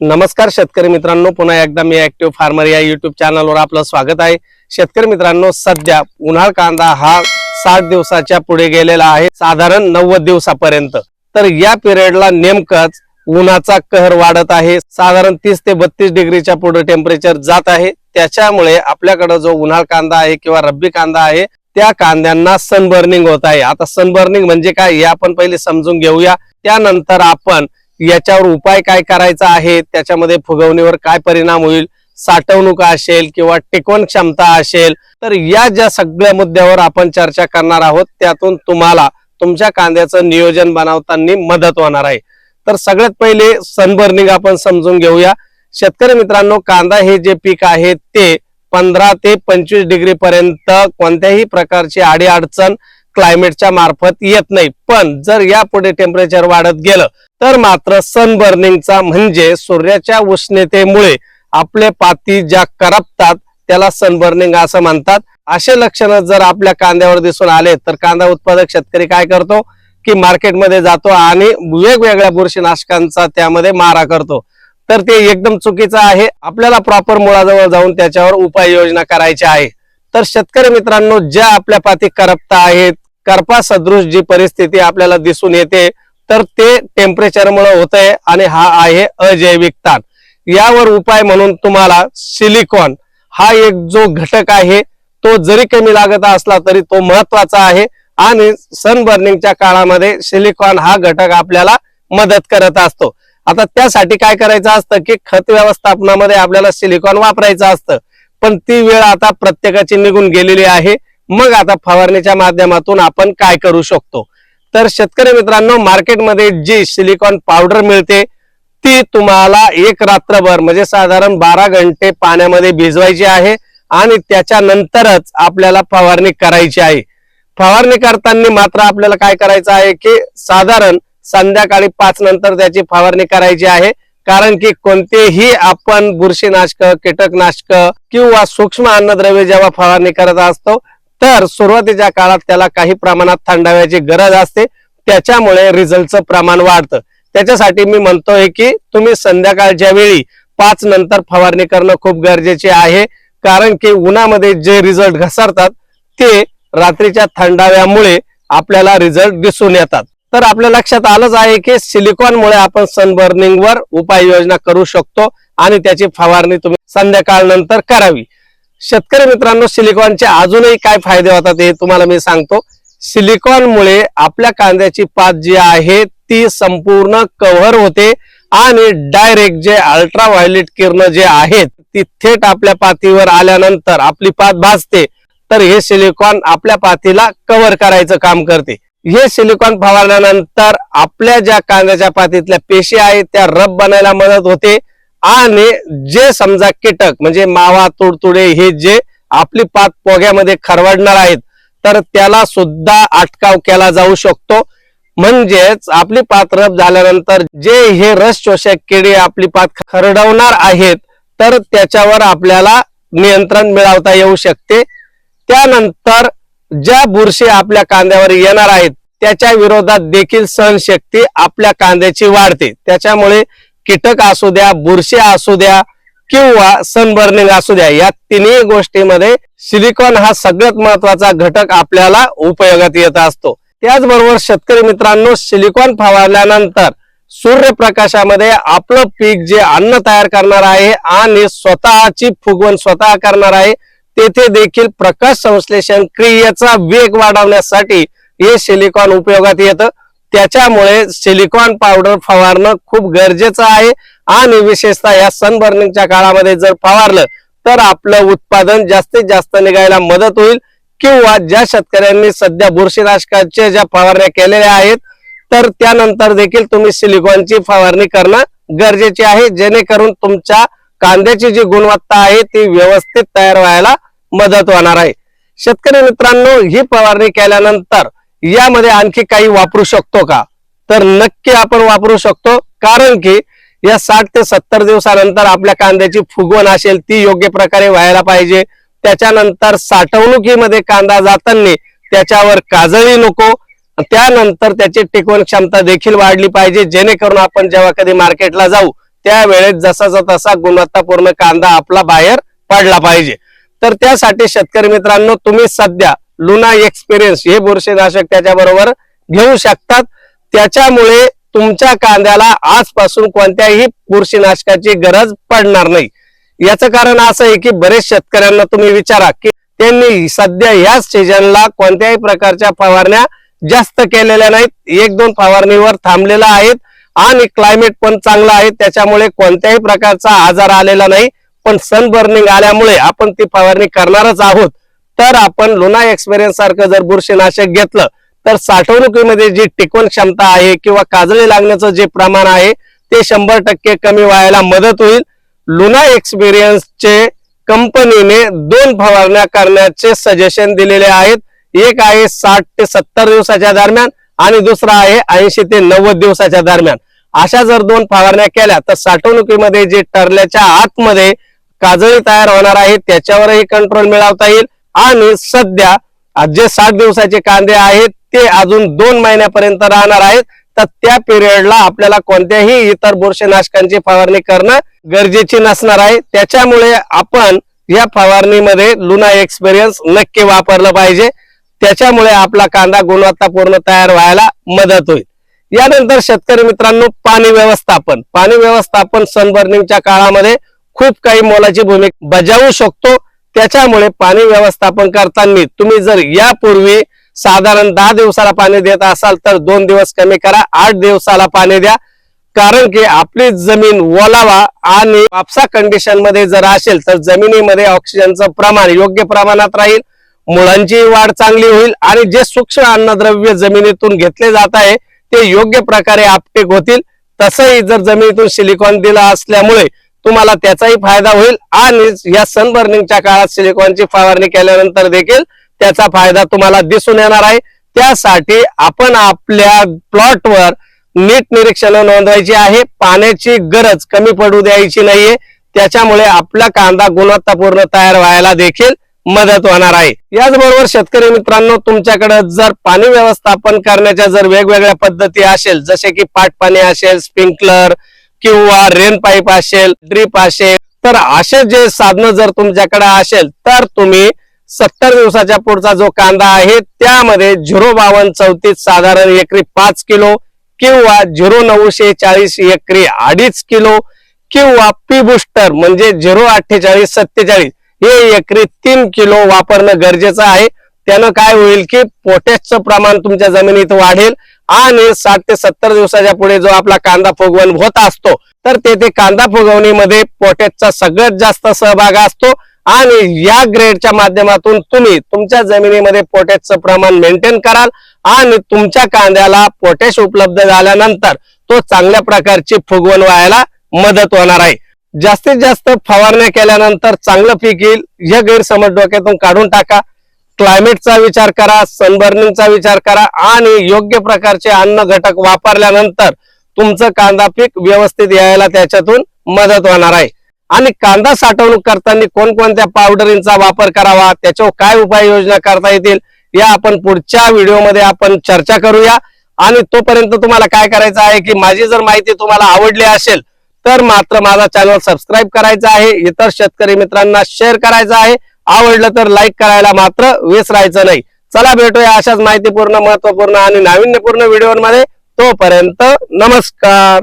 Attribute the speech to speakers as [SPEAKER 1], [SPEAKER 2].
[SPEAKER 1] नमस्कार शेतकरी मित्रांनो पुन्हा एकदा मी ऍक्टिव्ह फार्मर या युट्यूब चॅनलवर आपलं स्वागत आहे. शेतकरी मित्रांनो सध्या उन्हाळ कांदा हा साठ दिवसाच्या पुढे गेलेला आहे साधारण नव्वद दिवसापर्यंत. तर या पिरियडला नेमकंच उन्हाचा कहर वाढत आहे साधारण तीस ते बत्तीस डिग्रीच्या पुढे टेम्परेचर जात आहे. त्याच्यामुळे आपल्याकडे जो उन्हाळ कांदा आहे किंवा रब्बी कांदा आहे त्या कांद्यांना सनबर्निंग होत आहे. आता सनबर्निंग म्हणजे काय हे आपण पहिले समजून घेऊया. त्यानंतर आपण याच्यावर उपाय काय करायचा आहे? त्याच्यामध्ये फुगवणीवर काय परिणाम होईल? साठवणूक असेल किंवा टिकवण क्षमता असेल तर या ज्या सगळ्या मुद्द्यावर आपण चर्चा करणार आहोत त्यातून तुम्हाला तुमच्या कांद्याचं नियोजन बनवताना मदत होणार आहे. तर सगळ्यात पहिले सनबर्निंग आपण समजून घेऊया. शेतकरी मित्रांनो कांदा हे जे पीक आहे ते पंधरा ते पंचवीस डिग्री पर्यंत कोणत्याही प्रकारची आडी अडचण क्लायमेटच्या मार्फत येत नाही. पण जर यापुढे टेम्परेचर वाढत गेलं तर मात्र सनबर्निंगचा म्हणजे सूर्याच्या उष्णतेमुळे आपले पाती ज्या करपतात त्याला सनबर्निंग असं म्हणतात. असे लक्षणं जर आपल्या कांद्यावर दिसून आले तर कांदा उत्पादक शेतकरी काय करतो? की मार्केटमध्ये जातो आणि वेगवेगळ्या बुरशीनाशकांचा त्यामध्ये मारा करतो. तर ते एकदम चुकीचं आहे. आपल्याला प्रॉपर मुळाजवळ जाऊन त्याच्यावर उपाययोजना करायची आहे. तर शेतकरी मित्रांनो ज्या आपल्या पाती करपता आहेत करपा सदृश जी परिस्थिती आपल्याला दिसून येते तर ते टेम्परेचरमुळे होत आहे आणि हा आहे अजैविक ताण. यावर उपाय म्हणून तुम्हाला सिलिकॉन हा एक जो घटक आहे तो जरी कमी लागत असला तरी तो महत्त्वाचा आहे आणि सनबर्निंगच्या काळामध्ये सिलिकॉन हा घटक आपल्याला मदत करत असतो. आता त्यासाठी काय करायचं असतं की खत व्यवस्थापनामध्ये आपल्याला सिलिकॉन वापरायचं असतं. पण ती वेळ आता प्रत्येकाची निघून गेलेली आहे. मग आता फवारणीच्या माध्यमातून आपण काय करू शकतो? तर शेतकरी मित्रांनो मार्केटमध्ये जी सिलिकॉन पावडर मिळते ती तुम्हाला एक रात्रभर म्हणजे साधारण बारा घंटे पाण्यामध्ये भिजवायची आहे आणि त्याच्यानंतरच आपल्याला फवारणी करायची आहे. फवारणी करताना मात्र आपल्याला काय करायचं आहे की साधारण संध्याकाळी पाच नंतर त्याची फवारणी करायची आहे. कारण की कोणतेही आपण बुरशीनाशक कीटकनाशक किंवा सूक्ष्म अन्नद्रव्य जेव्हा फवारणी करत असतो तर सुरुवातीच्या काळात त्याला काही प्रमाणात थंडाव्याची गरज असते. त्याच्यामुळे रिझल्टचं प्रमाण वाढतं. त्याच्यासाठी मी म्हणतोय की तुम्ही संध्याकाळच्या वेळी पाच नंतर फवारणी करणं खूप गरजेचे आहे. कारण की उन्हामध्ये जे रिझल्ट घसरतात ते रात्रीच्या थंडाव्यामुळे आपल्याला रिझल्ट दिसून येतात. तर आपल्या लक्षात आलंच आहे की सिलिकॉनमुळे आपण सनबर्निंगवर उपाययोजना करू शकतो आणि त्याची फवारणी तुम्ही संध्याकाळ नंतर करावी. शेतकरी मित्रांनो सिलिकॉनचे अजूनही काय फायदे होतात हे तुम्हाला मी सांगतो. सिलिकॉनमुळे आपल्या कांद्याची पात जी आहे ती संपूर्ण कव्हर होते आणि डायरेक्ट जे अल्ट्रा व्हायलेट किरण जे आहेत ती थेट आपल्या पातीवर आल्यानंतर आपली पात भाजते. तर हे सिलिकॉन आपल्या पातीला कव्हर करायचं काम करते. हे सिलिकॉन फवारल्यानंतर आपल्या ज्या कांद्याच्या पातीतल्या पेशी आहेत त्या रब बनायला मदत होते. आणि जे समजा कीटक म्हणजे मावा तुडतुडे हे जे आपली पात पोग्यामध्ये खरवडणार आहेत तर त्याला सुद्धा अटकाव केला जाऊ शकतो. म्हणजेच आपली पात रब झाल्यानंतर जे हे रस शोषक किडे आपली पात खरडवणार आहेत तर त्याच्यावर आपल्याला नियंत्रण मिळवता येऊ शकते. त्यानंतर ज्या बुरशी आपल्या कांद्यावर येणार आहेत त्याच्या विरोधात देखील सहनशक्ती आपल्या कांद्याची वाढते. त्याच्यामुळे कीटक असू द्या बुरशी असू द्या किंवा सनबर्निंग असू द्या या तिन्ही गोष्टीमध्ये सिलिकॉन हा सगळ्यात महत्त्वाचा घटक आपल्याला उपयोगात येत असतो. त्याचबरोबर शेतकरी मित्रांनो सिलिकॉन फवारल्यानंतर सूर्यप्रकाशामध्ये आपलं पीक जे अन्न तयार करणार आहे आणि स्वतःची फुगवण स्वतः करणार आहे तेथे देखील प्रकाश संश्लेषण क्रियेचा वेग वाढवण्यासाठी हे सिलिकॉन उपयोगात येतं. त्याच्यामुळे सिलिकॉन पावडर फवारणं खूप गरजेचं आहे. आणि विशेषतः या सनबर्निंगच्या काळामध्ये जर फवारलं तर आपलं उत्पादन जास्तीत जास्त निघायला मदत होईल. किंवा ज्या शेतकऱ्यांनी सध्या बुरशीनाशकाच्या ज्या फवारण्या केलेल्या आहेत तर त्यानंतर देखील तुम्ही सिलिकॉनची फवारणी करणं गरजेचे आहे. जेणेकरून तुमच्या कांद्याची जी गुणवत्ता आहे ती व्यवस्थित तयार व्हायला मदत होणार आहे. शेतकरी मित्रांनो ही फवारणी केल्यानंतर यामध्ये आणखी काही वापरू शकतो का? तर नक्की आपण वापरू शकतो कारण की या साठ ते सत्तर दिवसानंतर आपल्या कांद्याची फुगवण असेल ती योग्य प्रकारे व्हायला पाहिजे. त्याच्यानंतर साठवणुकीमध्ये कांदा जाताना त्याच्यावर काजळी नको त्यानंतर त्याची टिकवण क्षमता देखील वाढली पाहिजे. जेणेकरून आपण जेव्हा कधी मार्केटला जाऊ त्यावेळेस जसाचा तसा गुणवत्तापूर्ण कांदा आपला बाहेर पडला पाहिजे. तर त्यासाठी शेतकरी मित्रांनो तुम्ही सध्या लुना एक्सपिरियन्स हे बुरशीनाशक त्याच्याबरोबर घेऊ शकतात. त्याच्यामुळे तुमच्या कांद्याला आजपासून कोणत्याही बुरशीनाशकाची गरज पडणार नाही. याचं कारण असं आहे की बरेच शेतकऱ्यांना तुम्ही विचारा की त्यांनी सध्या याच सीजनला कोणत्याही प्रकारच्या फवारण्या जास्त केलेल्या नाहीत. एक दोन फवारणीवर थांबलेल्या आहेत आणि क्लायमेट पण चांगलं आहे. त्याच्यामुळे कोणत्याही प्रकारचा आजार आलेला नाही. पण सनबर्निंग आल्यामुळे आपण ती फवारणी करणारच आहोत. तर आपण लुना एक्सपिरियन्स सारखं जर बुरशीनाशक घेतलं तर साठवणुकीमध्ये जी टिकवण क्षमता आहे किंवा काजळी लागण्याचं जे प्रमाण आहे ते शंभर टक्के कमी व्हायला मदत होईल. लुना एक्सपिरियन्सचे कंपनीने दोन फवारण्या करण्याचे सजेशन दिलेले आहेत. एक आहे साठ ते सत्तर दिवसाच्या दरम्यान आणि दुसरा आहे ऐंशी ते नव्वद दिवसाच्या दरम्यान. अशा जर दोन फवारण्या केल्या तर साठवणुकीमध्ये जे टरल्याच्या आतमध्ये काजळी तयार होणार आहे त्याच्यावरही कंट्रोल मिळवता येईल. आणि सध्या जे साठ दिवसाचे कांदे आहेत ते अजून दोन महिन्यापर्यंत राहणार आहेत. तर त्या पिरियडला आपल्याला कोणत्याही इतर बुरशीनाशकांची फवारणी करणं गरजेची नसणार आहे. त्याच्यामुळे आपण या फवारणीमध्ये लुना एक्सपिरियन्स नक्की वापरलं पाहिजे. त्याच्यामुळे आपला कांदा गुणवत्तापूर्ण तयार व्हायला मदत होईल. यानंतर शेतकरी मित्रांनो पाणी व्यवस्थापन. पाणी व्यवस्थापन सनबर्निंगच्या काळामध्ये खूप काही मोलाची भूमिका बजावू शकतो. त्याच्यामुळे पाणी व्यवस्थापन करताना तुम्ही जर यापूर्वी साधारण दहा दिवसाला पाणी देत असाल तर दोन दिवस कमी करा आठ दिवसाला पाणी द्या. कारण की आपली जमीन ओलावा आणि कापसा कंडिशनमध्ये जर असेल तर जमिनीमध्ये ऑक्सिजनचं प्रमाण योग्य प्रमाणात राहील मुळांची वाढ चांगली होईल आणि जे सूक्ष्म अन्नद्रव्य जमिनीतून घेतले जात आहे ते योग्य प्रकारे आपटेक होतील. तसंही जर जमिनीतून सिलिकॉन दिला असल्यामुळे तुम्हाला त्याचाही फायदा होईल. आणि या सनबर्निंगच्या काळात सिलिकॉनची फवारणी केल्यानंतर देखील त्याचा फायदा तुम्हाला दिसून येणार आहे. त्यासाठी आपण आपल्या प्लॉटवर नीट निरीक्षण नोंदवायची आहे. पाण्याची गरज कमी पडू द्यायची नाहीये. त्याच्यामुळे आपला कांदा गुणवत्तापूर्ण तयार व्हायला देखील मदत होणार आहे. याचबरोबर शेतकरी मित्रांनो तुमच्याकडे जर पाणी व्यवस्थापन करण्याच्या जर वेगवेगळ्या पद्धती असेल जसे की पाटपाणी असेल स्प्रिंकलर किंवा रेन पाईप असेल ड्रीप असेल तर असे जे साधनं जर तुमच्याकडे असेल तर तुम्ही सत्तर दिवसाच्या पुढचा जो कांदा आहे त्यामध्ये झिरो बावन्न चौतीस साधारण एकरी पाच किलो किंवा झिरो नऊशे चाळीस एकरी अडीच किलो किंवा पी बुस्टर म्हणजे झिरो अठ्ठेचाळीस सत्तेचाळीस हे एकरी तीन किलो वापरणं गरजेचं आहे. त्यानं काय होईल की पोटॅशचं प्रमाण तुमच्या जमिनीत वाढेल. आणि साठ ते सत्तर दिवसाच्या पुढे जो आपला कांदा फुगवण होत असतो तर तेथे कांदा फुगवणीमध्ये पोटॅशचा सगळ्यात जास्त सहभाग असतो. आणि या ग्रेडच्या माध्यमातून तुम्ही तुमच्या जमिनीमध्ये पोटॅशचं प्रमाण मेंटेन कराल आणि तुमच्या कांद्याला पोटॅश उपलब्ध झाल्यानंतर तो चांगल्या प्रकारची फुगवण व्हायला मदत होणार आहे. जास्तीत जास्त फवारण्या केल्यानंतर चांगलं पीक येईल. हे गैरसमज डोक्यातून काढून टाका. क्लायमेटचा विचार करा सनबर्निंगचा विचार करा आणि योग्य प्रकारचे अन्न घटक वापरल्यानंतर तुमचं कांदा पीक व्यवस्थित यायला त्याच्यातून मदत होणार आहे. आणि कांदा साठवणूक करताना कोणकोणत्या पावडरींचा वापर करावा त्याच्यावर काय उपाययोजना करता येतील या आपण पुढच्या व्हिडिओमध्ये आपण चर्चा करूया. आणि तोपर्यंत तुम्हाला काय करायचं आहे की माझी जर माहिती तुम्हाला आवडली असेल तर मात्र माझा चॅनल सबस्क्राईब करायचा आहे. इतर शेतकरी मित्रांना शेअर करायचा आहे. आवडलं तर लाईक करायला मात्र विसरायचं नाही. चला भेटूया अशाच माहितीपूर्ण महत्त्वपूर्ण आणि नाविन्यपूर्ण व्हिडिओमध्ये तोपर्यंत नमस्कार.